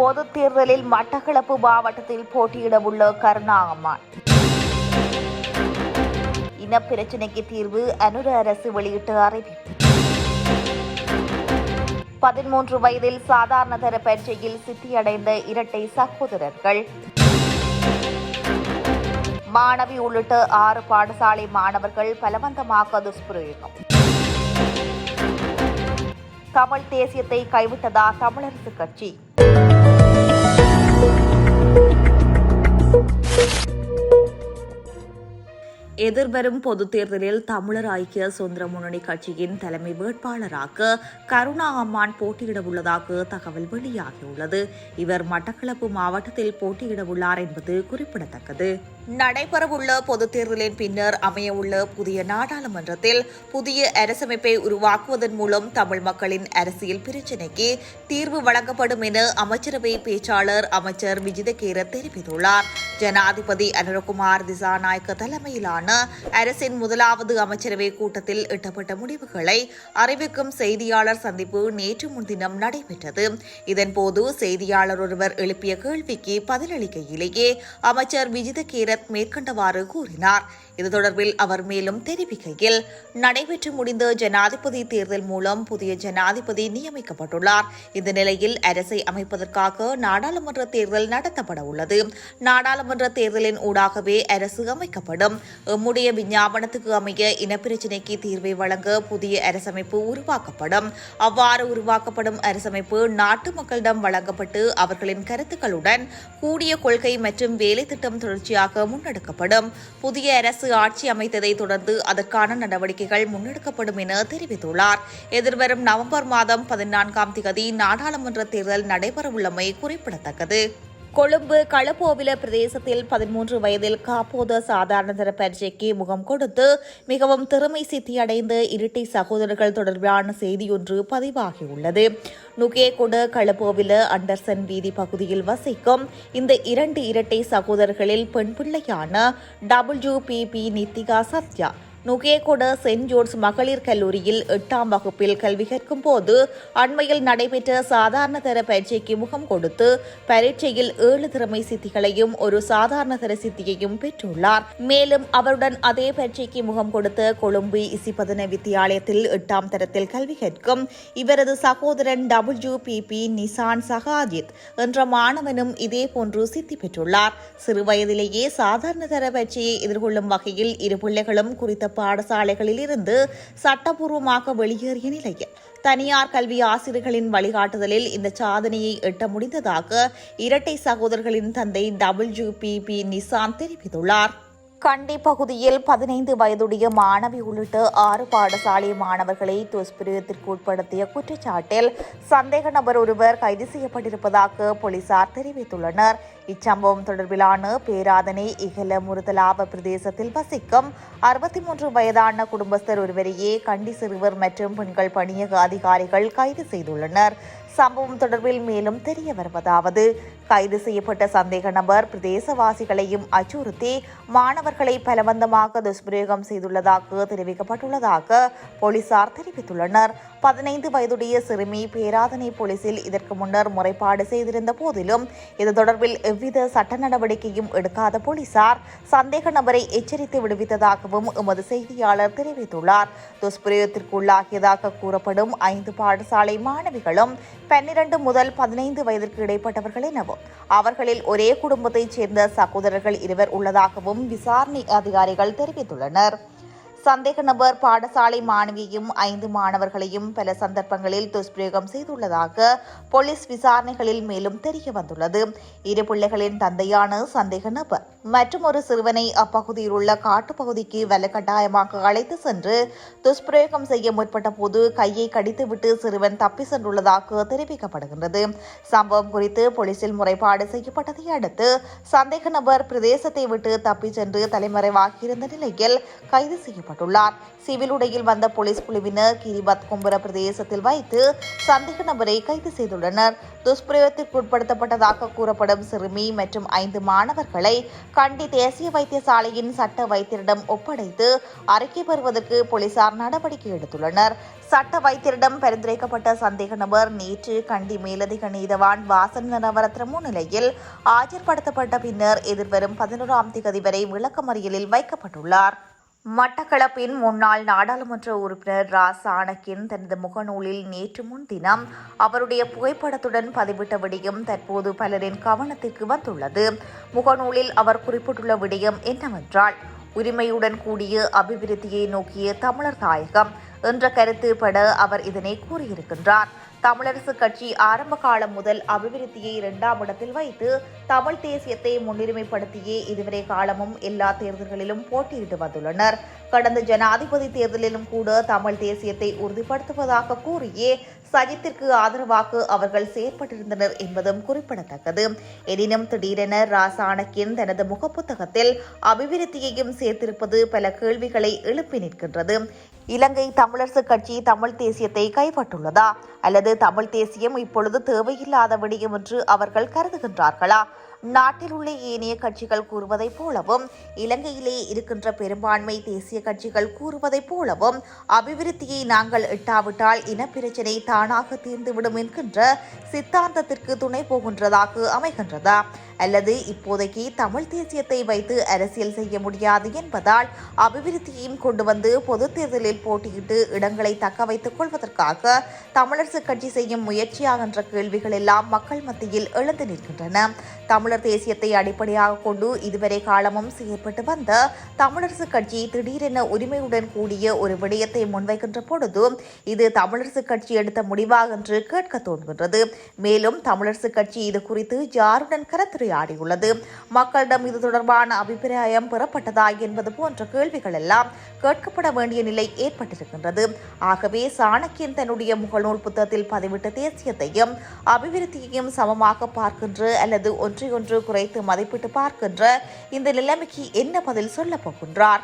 பொது தேர்தலில் மட்டக்களப்பு மாவட்டத்தில் போட்டியிடவுள்ள இன பிரச்சினைக்கு தீர்வு அனுர அரசு வெளியிட்ட அறிவிப்பு. பதிமூன்று வயதில் சாதாரண தர பரீட்சையில் சித்தியடைந்த இரட்டை சகோதரர்கள். மாணவி உள்ளிட்ட ஆறு பாடசாலை மாணவர்கள் பலவந்தமாக துஷ்பிரயோகம். தமிழ் தேசியத்தை கைவிட்டதா தமிழரசு கட்சி? எதிர்வரும் பொதுத் தேர்தலில் தமிழர் ஐக்கிய சுதந்திர முன்னணி கட்சியின் தலைமை வேட்பாளராக கருணா அம்மான் போட்டியிட உள்ளதாக தகவல் வெளியாகியுள்ளது. இவர் மட்டக்களப்பு மாவட்டத்தில் போட்டியிட உள்ளார் என்பது குறிப்பிடத்தக்கது. நடைபெறவுள்ள பொதுத் தேர்தலின் பின்னர் அமையவுள்ள புதிய நாடாளுமன்றத்தில் புதிய அரசமைப்பை உருவாக்குவதன் மூலம் தமிழ் மக்களின் அரசியல் பிரச்சினைக்கு தீர்வு வழங்கப்படும் என அமைச்சரவை பேச்சாளர் அமைச்சர் விஜிதகேர தெரிவித்துள்ளார். ஜனாதிபதி அனுரகுமார் திசாநாயக்க தலைமையிலான அரசின் முதலாவது அமைச்சரவை கூட்டத்தில் எட்டப்பட்ட முடிவுகளை அறிவிக்கும் செய்தியாளர் சந்திப்பு நேற்று முன்தினம் நடைபெற்றது. இதன்போது செய்தியாளர் ஒருவர் எழுப்பிய கேள்விக்கு பதிலளிக்கையிலேயே அமைச்சர் விஜித கேரத் மேற்கண்டவாறு கூறினார். இது தொடர்பில் அவர் மேலும் தெரிவிக்கையில் நடைபெற்று முடிந்த ஜனாதிபதி தேர்தல் மூலம் புதிய ஜனாதிபதி நியமிக்கப்பட்டுள்ளார். இந்த நிலையில் அரசை அமைப்பதற்காக நாடாளுமன்ற தேர்தல் நடத்தப்பட உள்ளது. நாடாளுமன்ற தேர்தலின் ஊடாகவே அரசு அமைக்கப்படும். எம்முடைய விஞ்ஞாபனத்துக்கு அமைய இனப்பிரச்சினைக்கு தீர்வை வழங்க புதிய அரசமைப்பு உருவாக்கப்படும். அவ்வாறு உருவாக்கப்படும் அரசமைப்பு நாட்டு மக்களிடம் வழங்கப்பட்டு அவர்களின் கருத்துக்களுடன் கூடிய கொள்கை மற்றும் வேலை திட்டம் தொடர்ச்சியாக முன்னெடுக்கப்படும். புதிய அரசு ஆட்சி அமைத்ததை தொடர்ந்து அதற்கான நடவடிக்கைகள் முன்னெடுக்கப்படும் என தெரிவித்துள்ளார். எதிர்வரும் நவம்பர் மாதம் பதினான்காம் திகதி நாடாளுமன்ற தேர்தல் நடைபெறவுள்ளமை குறிப்பிடத்தக்கது. கொழும்பு களப்போவில பிரதேசத்தில் பதிமூன்று வயதில் காப்போத சாதாரண தர பரீட்சைக்கு முகம் கொடுத்து மிகவும் திறமை சித்தியடைந்த இரட்டை சகோதரர்கள் தொடர்பான செய்தியொன்று பதிவாகியுள்ளது. நுகேகொட களப்போவில அண்டர்சன் வீதி பகுதியில் வசிக்கும் இந்த இரண்டு இரட்டை சகோதரர்களில் பெண் பிள்ளையான W P P Nithika Sathya Nugegoda saint George மகளிர் கல்லூரியில் எட்டாம் வகுப்பில் கல்வி கற்கும் போது அண்மையில் நடைபெற்ற சாதாரண தர பரீட்சைக்கு முகம் கொடுத்து பரீட்சையில் ஏழு திறமை சித்திகளையும் ஒரு சாதாரண தர சித்தியையும் பெற்றுள்ளார். மேலும் அவருடன் அதே பரீட்சைக்கு முகம் கொடுத்த கொழும்பு இசிபதன வித்தியாலயத்தில் எட்டாம் தரத்தில் கல்வி கற்கும் இவரது சகோதரன் W P P Nisan Sahajith என்ற மாணவனும் இதே போன்று சித்தி பெற்றுள்ளார். சிறுவயதிலேயே சாதாரண தர பயிற்சியை எதிர்கொள்ளும் வகையில் இரு பிள்ளைகளும் குறித்த பாடசாலைகளில் இருந்து சட்டப்பூர்வமாக வெளியேறிய நிலையில் தனியார் கல்வி ஆசிரியர்களின் வழிகாட்டுதலில் இந்த சாதனையை எட்ட முடிந்ததாக இரட்டை சகோதரர்களின் தந்தை டபிள்யூ பி பி நிசான் தெரிவித்துள்ளார். கண்டி பகுதியில் பதினைந்து வயதுடைய மாணவி உள்ளிட்ட ஆறு பாடசாலை மாணவர்களை துஷ்பிரயோகத்திற்கு உட்படுத்திய குற்றச்சாட்டில் சந்தேக நபர் ஒருவர் கைது செய்யப்பட்டிருப்பதாக போலீசார் தெரிவித்துள்ளனர். இச்சம்பவம் தொடர்பிலான பேராதனை இகல முருதலாவ பிரதேசத்தில் வசிக்கும் அறுபத்தி மூன்று வயதான குடும்பஸ்தர் ஒருவரையே கண்டி சிறுவர் மற்றும் பெண்கள் பணியக அதிகாரிகள் கைது செய்துள்ளனர். சம்பவம் தொடர்பில் மேலும் தெரிய வருவதாவது. கைது செய்யப்பட்ட சந்தேக நபர் பிரதேசவாசிகளையும் அச்சுறுத்தி மாணவர்களை பலவந்தமாக துஷ்பிரயோகம் செய்துள்ளதாக தெரிவிக்கப்பட்டுள்ளதாக போலீசார் தெரிவித்துள்ளனர். பதினைந்து வயதுடைய சிறுமி பேராதனை போலீசில் இதற்கு முன்னர் முறைப்பாடு செய்திருந்த போதிலும் இது தொடர்பில் எவ்வித சட்ட நடவடிக்கையும் எடுக்காத போலீசார் சந்தேக நபரை எச்சரித்து விடுவித்ததாகவும் எமது செய்தியாளர் தெரிவித்துள்ளார். துஷ்பிரயோகத்திற்குள்ளாகியதாக கூறப்படும் ஐந்து பாடசாலை மாணவிகளும் பன்னிரண்டு முதல் பதினைந்து வயதிற்கு இடைப்பட்டவர்கள் எனவும் அவர்களில் ஒரே குடும்பத்தைச் சேர்ந்த சகோதரர்கள் இருவர் உள்ளதாகவும் விசாரணை அதிகாரிகள் தெரிவித்துள்ளனர். சந்தேக நபர் பாடசாலை மாணவியையும் ஐந்து மாணவர்களையும் பல சந்தர்ப்பங்களில் துஷ்பிரயோகம் செய்துள்ளதாக போலீஸ் விசாரணைகளில் மேலும் தெரிய வந்துள்ளது. இரு பிள்ளைகளின் தந்தையான சந்தேக நபர் மற்றும் ஒரு சிறுவனை அப்பகுதியில் உள்ள காட்டுப்பகுதிக்கு வலுக்கட்டாயமாக அழைத்து சென்று துஷ்பிரயோகம் செய்ய முற்பட்ட போது கையை கடித்துவிட்டு சிறுவன் தப்பி சென்றுள்ளதாக தெரிவிக்கப்படுகின்றது. சம்பவம் குறித்து போலீசில் முறைப்பாடு செய்யப்பட்டதை அடுத்து சந்தேக நபர் பிரதேசத்தை விட்டு தப்பிச் சென்று தலைமறைவாகியிருந்த நிலையில் கைது செய்யப்பட்டார் செய்யப்பட்டுள்ளார் சிவில் உடையில் வந்த போலீஸ் குழுவினர் கிரிபத் கும்பர பிரதேசத்தில் வைத்து சந்தேக நபரை கைது செய்துள்ளனர். துஷ்பிரயோகத்திற்கு உட்படுத்தப்பட்டதாக கூறப்படும் சிறுமி மற்றும் ஐந்து மாணவர்களை கண்டி தேசிய வைத்தியசாலையின் சட்ட வைத்தியரிடம் ஒப்படைத்து அறிக்கை பெறுவதற்கு போலீசார் நடவடிக்கை எடுத்துள்ளனர். சட்ட வைத்தியரிடம் பரிந்துரைக்கப்பட்ட சந்தேக நபர் நேற்று கண்டி மேலதிக நீதவான் வாசன் நவரத்ன முன்னிலையில் ஆஜர்படுத்தப்பட்ட பின்னர் எதிர்வரும் பதினோராம் தேதி வரை விளக்கமறியலில் வைக்கப்பட்டுள்ளார். மட்டக்களப்பின் முன்னாள் நாடாளுமன்ற உறுப்பினர் ரா சாணக்கின் தனது முகநூலில் நேற்று முன்தினம் அவருடைய புகைப்படத்துடன் பதிவிட்ட விடயம் தற்போது பலரின் கவனத்திற்கு வந்துள்ளது. முகநூலில் அவர் குறிப்பிட்டுள்ள விடயம் என்னவென்றால் உரிமையுடன் கூடிய அபிவிருத்தியை நோக்கிய தமிழர் தாயகம் என்ற கருத்து பட அவர் இதனை கூறியிருக்கின்றார். தமிழரசு கட்சி ஆரம்ப காலம் முதல் அபிவிருத்தியை இரண்டாம் இடத்தில் வைத்து தமிழ் தேசியத்தை முன்னுரிமைப்படுத்தியே இதுவரை காலமும் எல்லா தேர்தல்களிலும் போட்டியிட்டு வந்துள்ளனர். கடந்த ஜனாதிபதி தேர்தலிலும் கூட தமிழ் தேசியத்தை உறுதிப்படுத்துவதாக கூறியே சஜித்திற்கு ஆதரவாக அவர்கள் செயற்பட்டிருந்தனர் என்பதும் குறிப்பிடத்தக்கது. எனினும் திடீரென ராசாணக்கின் தனது முகப்புத்தகத்தில் அபிவிருத்தியையும் சேர்த்திருப்பது பல கேள்விகளை எழுப்பி நிற்கின்றது. இலங்கை தமிழரசு கட்சி தமிழ் தேசியத்தை கைப்பற்றுள்ளதா? அல்லது தமிழ் தேசியம் இப்பொழுது தேவையில்லாத விடயம் என்று அவர்கள் கருதுகின்றார்களா? நாட்டில் உள்ள ஏனைய கட்சிகள் கூறுவதைப் போலவும் இலங்கையிலே இருக்கின்ற பெரும்பான்மை தேசிய கட்சிகள் கூறுவதைப் போலவும் அபிவிருத்தியை நாங்கள் எட்டாவிட்டால் இனப்பிரச்சினை தானாக தீர்ந்துவிடும் என்கின்ற சித்தாந்தத்திற்கு துணை போகின்றதாக அமைகின்றதா? அல்லது இப்போதைக்கு தமிழ் தேசியத்தை வைத்து அரசியல் செய்ய முடியாது என்பதால் அபிவிருத்தியையும் கொண்டு வந்து பொது தேர்தலில் போட்டியிட்டு இடங்களை தக்க வைத்துக் கொள்வதற்காக தமிழரசு கட்சி செய்யும் முயற்சியாகின்ற கேள்விகள் எல்லாம் மக்கள் மத்தியில் எழுந்து நிற்கின்றன. தமிழர் தேசியத்தை அடிப்படையாக கொண்டு இதுவரை காலமும் செயற்பட்டு வந்த தமிழரசு கட்சி திடீரென உரிமையுடன் கூடிய ஒரு விடயத்தை முன்வைக்கின்ற பொழுது இது தமிழரசு கட்சி எடுத்த முடிவாக என்று கேட்க தோன்கின்றது மேலும் தமிழரசு கட்சி இது குறித்து யாருடன் கலந்துரையாடியுள்ளது மக்களிடம் இது தொடர்பான அபிப்பிராயம் பெறப்பட்டதா என்பது போன்ற கேள்விகள் எல்லாம் கேட்கப்பட வேண்டிய நிலை ஏற்பட்டிருக்கின்றது. ஆகவே சாணக்கியன் தன்னுடைய முகநூல் புத்தகத்தில் பதிவிட்ட தேசியத்தையும் அபிவிருத்தியையும் சமமாக பார்க்கின்ற அல்லது ஒன்றையொன்று குறைத்து மதிப்பிட்டு பார்க்கின்ற இந்த நிலைமைக்கு என்ன பதில் சொல்லப் போகின்றார்?